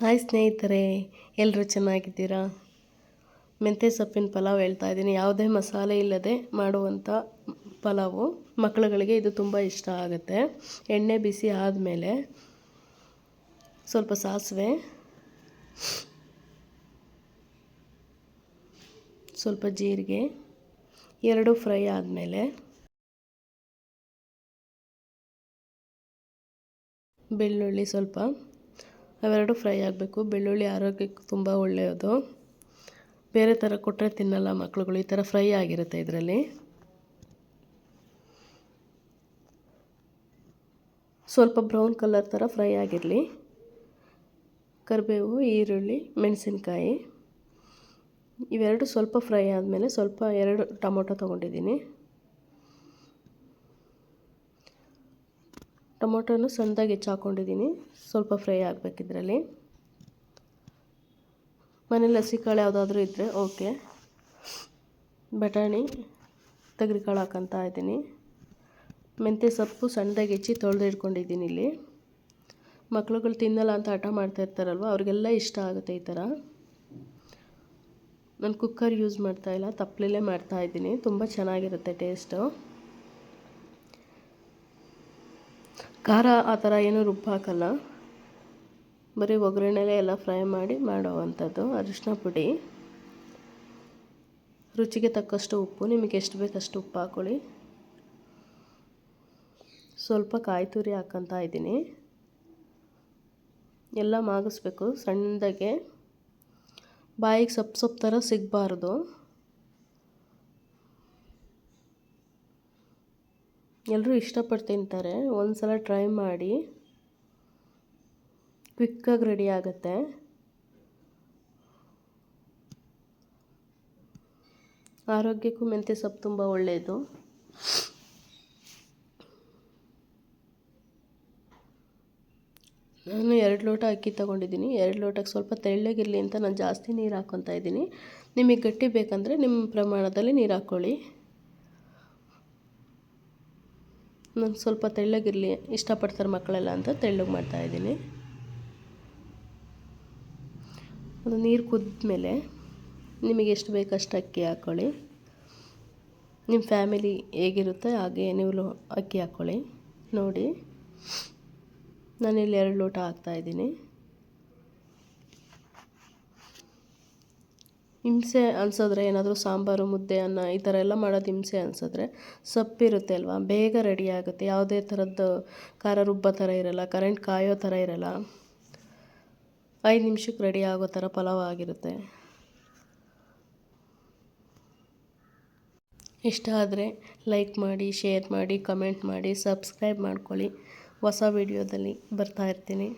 Hi ಸ್ನೇಹಿತರೆ ಎಲ್ಲರೂ ಚೆನ್ನಾಗಿದ್ದೀರಾ? ಮೆಂತ್ಯ ಸೊಪ್ಪಿನ ಪಲಾವ್ ಹೇಳ್ತಾ ಇದ್ದೀನಿ. ಯಾವುದೇ ಮಸಾಲೆ ಇಲ್ಲದೆ ಮಾಡುವಂಥ ಪಲಾವು. ಮಕ್ಕಳುಗಳಿಗೆ ಇದು ತುಂಬ ಇಷ್ಟ ಆಗುತ್ತೆ. ಎಣ್ಣೆ ಬಿಸಿ ಆದಮೇಲೆ ಸ್ವಲ್ಪ ಸಾಸಿವೆ, ಸ್ವಲ್ಪ ಜೀರಿಗೆ, ಎರಡು ಫ್ರೈ ಆದಮೇಲೆ ಬೆಳ್ಳುಳ್ಳಿ ಸ್ವಲ್ಪ ಅವೆರಡು ಫ್ರೈ ಆಗಬೇಕು. ಬೆಳ್ಳುಳ್ಳಿ ಆರೋಗ್ಯಕ್ಕೆ ತುಂಬ ಒಳ್ಳೆಯದು. ಬೇರೆ ಥರ ಕೊಟ್ಟರೆ ತಿನ್ನಲ್ಲ ಮಕ್ಕಳುಗಳು ಈ ಥರ ಫ್ರೈ ಆಗಿರುತ್ತೆ ಇದರಲ್ಲಿ. ಸ್ವಲ್ಪ ಬ್ರೌನ್ ಕಲರ್ ಥರ ಫ್ರೈ ಆಗಿರಲಿ. ಕರಿಬೇವು, ಈರುಳ್ಳಿ, ಮೆಣಸಿನ್ಕಾಯಿ. ಇವೆರಡು ಸ್ವಲ್ಪ ಫ್ರೈ ಆದಮೇಲೆ ಸ್ವಲ್ಪ ಎರಡು ಟೊಮೊಟೊ ತೊಗೊಂಡಿದ್ದೀನಿ. ಟೊಮೊಟೊನು ಸಣ್ಣದಾಗಿ ಹೆಚ್ಚಾಕೊಂಡಿದ್ದೀನಿ. ಸ್ವಲ್ಪ ಫ್ರೈ ಆಗಬೇಕಿದ್ರಲ್ಲಿ ಮನೇಲಿ ಹಸಿಕಾಳು ಯಾವುದಾದ್ರೂ ಇದ್ದರೆ ಓಕೆ. ಬಟಾಣಿ ಕಾಳು ಹಾಕಂತ ಇದ್ದೀನಿ. ಮೆಂತ್ಯ ಸೊಪ್ಪು ಸಣ್ಣದಾಗಿ ಹೆಚ್ಚಿ ತೊಳೆದು ಇಟ್ಕೊಂಡಿದ್ದೀನಿ ಇಲ್ಲಿ. ಮಕ್ಳುಗಳು ತಿನ್ನಲ್ಲ ಅಂತ ಹಠ ಮಾಡ್ತಾ ಇರ್ತಾರಲ್ವ, ಅವ್ರಿಗೆಲ್ಲ ಇಷ್ಟ ಆಗುತ್ತೆ ಈ ಥರ. ನಾನು ಕುಕ್ಕರ್ ಯೂಸ್ ಮಾಡ್ತಾಯಿಲ್ಲ ತಪ್ಪಲಲ್ಲೇ ಮಾಡ್ತಾಯಿದ್ದೀನಿ ತುಂಬ ಚೆನ್ನಾಗಿರುತ್ತೆ ಟೇಸ್ಟು. ಖಾರ ಆ ಥರ ಏನು ರುಬ್ಬಾಕಲ್ಲ ಬರೀ ಒಗ್ಗರಣೆಲೆ ಎಲ್ಲ ಫ್ರೈ ಮಾಡಿ ಮಾಡೋವಂಥದ್ದು ಅರಿಶಿನ ಪುಡಿ. ರುಚಿಗೆ ತಕ್ಕಷ್ಟು ಉಪ್ಪು, ನಿಮಗೆ ಎಷ್ಟು ಬೇಕಷ್ಟು ಉಪ್ಪು ಹಾಕ್ಕೊಳ್ಳಿ ಸ್ವಲ್ಪ ಕಾಯಿ ತುರಿ ಹಾಕ್ಕೊತಾ ಇದ್ದೀನಿ. ಎಲ್ಲ ಮಾಗಿಸ್ಬೇಕು, ಸಣ್ಣದಾಗೆ. ಬಾಯಿಗೆ ಸೊಪ್ಪು ಸೊಪ್ಪು ಥರ ಸಿಗಬಾರ್ದು. ಎಲ್ಲರೂ ಇಷ್ಟಪಟ್ಟು ತಿಂತಾರೆ. ಒಂದು ಸಲ ಟ್ರೈ ಮಾಡಿ ಕ್ವಿಕ್ಕಾಗಿ ರೆಡಿ ಆಗುತ್ತೆ. ಆರೋಗ್ಯಕ್ಕೂ ಮೆಂತ್ಯ ಸೊಪ್ಪು ತುಂಬ ಒಳ್ಳೆಯದು ನಾನು ಎರಡು ಲೋಟ ಅಕ್ಕಿ ತೊಗೊಂಡಿದ್ದೀನಿ. ಎರಡು ಲೋಟಕ್ಕೆ ಸ್ವಲ್ಪ ತೆಳ್ಳಗಿರಲಿ ಅಂತ ನಾನು ಜಾಸ್ತಿ ನೀರು ಹಾಕ್ಕೊತಾ ಇದ್ದೀನಿ. ನಿಮಗೆ ಗಟ್ಟಿ ಬೇಕಂದರೆ ನಿಮ್ಮ ಪ್ರಮಾಣದಲ್ಲಿ ನೀರು ಹಾಕ್ಕೊಳ್ಳಿ ನಾನು ಸ್ವಲ್ಪ ತೆಳ್ಳಗಿರಲಿ, ಇಷ್ಟಪಡ್ತಾರೆ ಮಕ್ಕಳೆಲ್ಲ ಅಂತ ತೆಳ್ಳಗೆ ಮಾಡ್ತಾಯಿದ್ದೀನಿ ಅದು ನೀರು ಕುದ್ಮೇಲೆ ನಿಮಗೆ ಎಷ್ಟು ಅಷ್ಟು ಅಕ್ಕಿ ಹಾಕ್ಕೊಳ್ಳಿ ನಿಮ್ಮ ಫ್ಯಾಮಿಲಿ ಹೇಗಿರುತ್ತೆ ಹಾಗೆ ನೀವು ಅಕ್ಕಿ ಹಾಕ್ಕೊಳ್ಳಿ ನೋಡಿ, ನಾನಿಲ್ಲಿ ಎರಡು ಲೋಟ ಹಾಕ್ತಾಯಿದ್ದೀನಿ ಹಿಂಸೆ ಅನ್ಸಿದ್ರೆ ಏನಾದರೂ ಸಾಂಬಾರು, ಮುದ್ದೆ, ಅನ್ನ ಈ ಥರ ಎಲ್ಲ ಮಾಡೋದು ಹಿಂಸೆ ಅನ್ಸಿದ್ರೆ ಸೊಪ್ಪಿರುತ್ತೆ ಅಲ್ವಾ? ಬೇಗ ರೆಡಿ ಆಗುತ್ತೆ. ಯಾವುದೇ ಥರದ್ದು ಖಾರ ರುಬ್ಬೋ ಥರ ಇರಲ್ಲ ಕರೆಂಟ್ ಕಾಯೋ ಥರ ಇರಲ್ಲ. ಐದು ನಿಮಿಷಕ್ಕೆ ರೆಡಿ ಆಗೋ ಥರ ಪಲಾವ್ ಆಗಿರುತ್ತೆ. ಇಷ್ಟ ಆದರೆ ಲೈಕ್ ಮಾಡಿ ಶೇರ್ ಮಾಡಿ ಕಮೆಂಟ್ ಮಾಡಿ ಸಬ್ಸ್ಕ್ರೈಬ್ ಮಾಡ್ಕೊಳ್ಳಿ. ಹೊಸ ವಿಡಿಯೋದಲ್ಲಿ ಬರ್ತಾ ಇರ್ತೀನಿ.